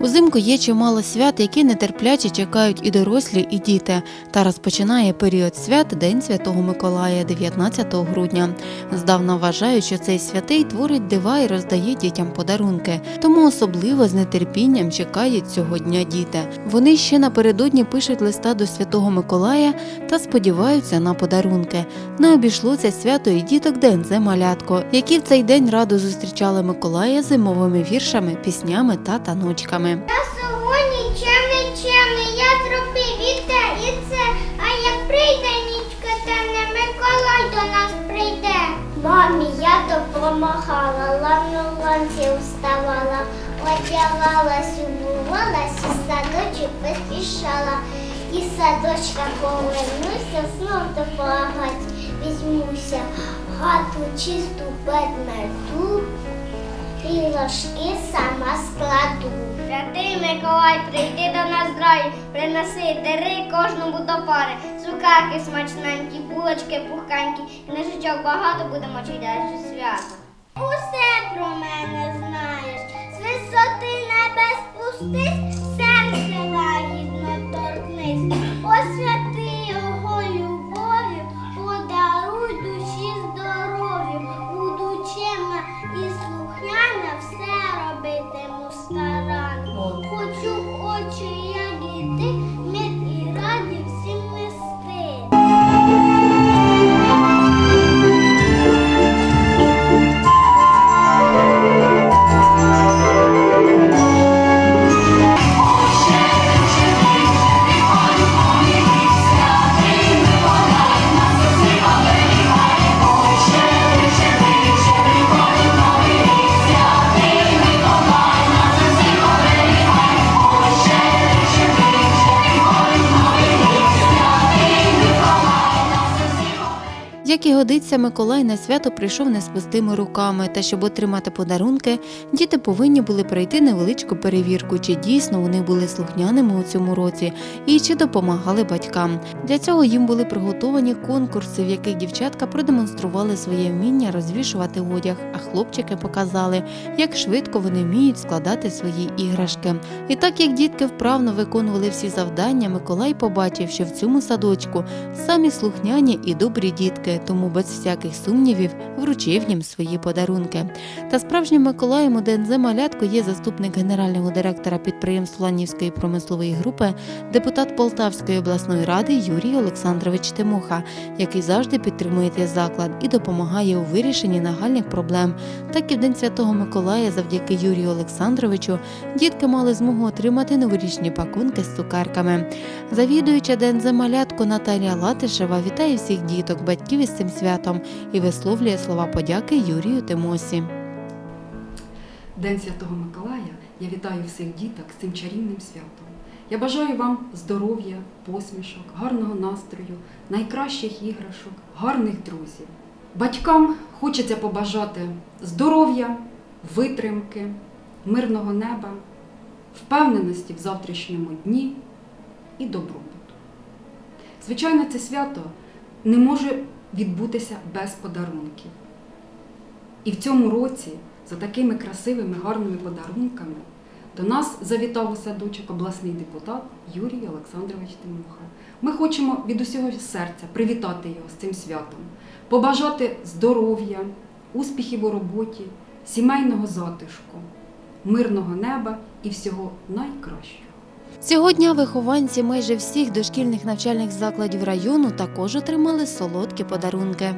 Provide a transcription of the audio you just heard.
Узимку є чимало свят, які нетерпляче чекають і дорослі, і діти. Та розпочинає період свят День Святого Миколая, 19 грудня. Здавна вважають, що цей святий творить дива і роздає дітям подарунки. Тому особливо з нетерпінням чекають цього дня діти. Вони ще напередодні пишуть листа до Святого Миколая та сподіваються на подарунки. Не обійшло це свято і діток Дензе малятко, які в цей день радо зустрічали Миколая зимовими віршами, піснями та таночками. Я сьогодні чемний, чемний, я зробив і те, і це. А як прийде нічка темна, Миколай до нас прийде. Мамі я допомагала, лавну ланці вставала, одягалась, умивалась, і садочок поспішала. І садочка повернуся, знов допомагать. Візьмуся хату чисту предмету. І ложки сама складу. Святий Миколай, прийди до нас драй, приноси дари кожному до пари. Цукерки смачненькі, булочки пухкенькі, книжечок багато будемо читати свято. Усе про мене знаєш, з висоти небес спустись, Як і годиться, Миколай на свято прийшов не з пустими руками, та щоб отримати подарунки, діти повинні були пройти невеличку перевірку, чи дійсно вони були слухняними у цьому році і чи допомагали батькам. Для цього їм були приготовані конкурси, в яких дівчатка продемонстрували своє вміння розвішувати одяг, а хлопчики показали, як швидко вони вміють складати свої іграшки. І так як дітки вправно виконували всі завдання, Миколай побачив, що в цьому садочку самі слухняні і добрі дітки, тому без всяких сумнівів вручив їм свої подарунки. Та справжнім Миколаєм у ДНЗ Малятко є заступник генерального директора підприємств Ланівської промислової групи, депутат Полтавської обласної ради Юрій Олександрович Тимоха, який завжди підтримує цей заклад і допомагає у вирішенні нагальних проблем. Так і в День Святого Миколая, завдяки Юрію Олександровичу, дітки мали змогу отримати новорічні пакунки з цукерками. Завідуюча ДНЗ Малятко Наталія Латишева вітає всіх діток, батьків із цим святом і висловлює слова подяки Юрію Тимосі. День Святого Миколая я вітаю всіх діток з цим чарівним святом. Я бажаю вам здоров'я, посмішок, гарного настрою, найкращих іграшок, гарних друзів. Батькам хочеться побажати здоров'я, витримки, мирного неба, впевненості в завтрашньому дні і добробуту. Звичайно, це свято не може відбутися без подарунків. І в цьому році за такими красивими, гарними подарунками до нас завітав у садочок обласний депутат Юрій Олександрович Тимоха. Ми хочемо від усього серця привітати його з цим святом, побажати здоров'я, успіхів у роботі, сімейного затишку, мирного неба і всього найкращого. Сьогодні вихованці майже всіх дошкільних навчальних закладів району також отримали солодкі подарунки.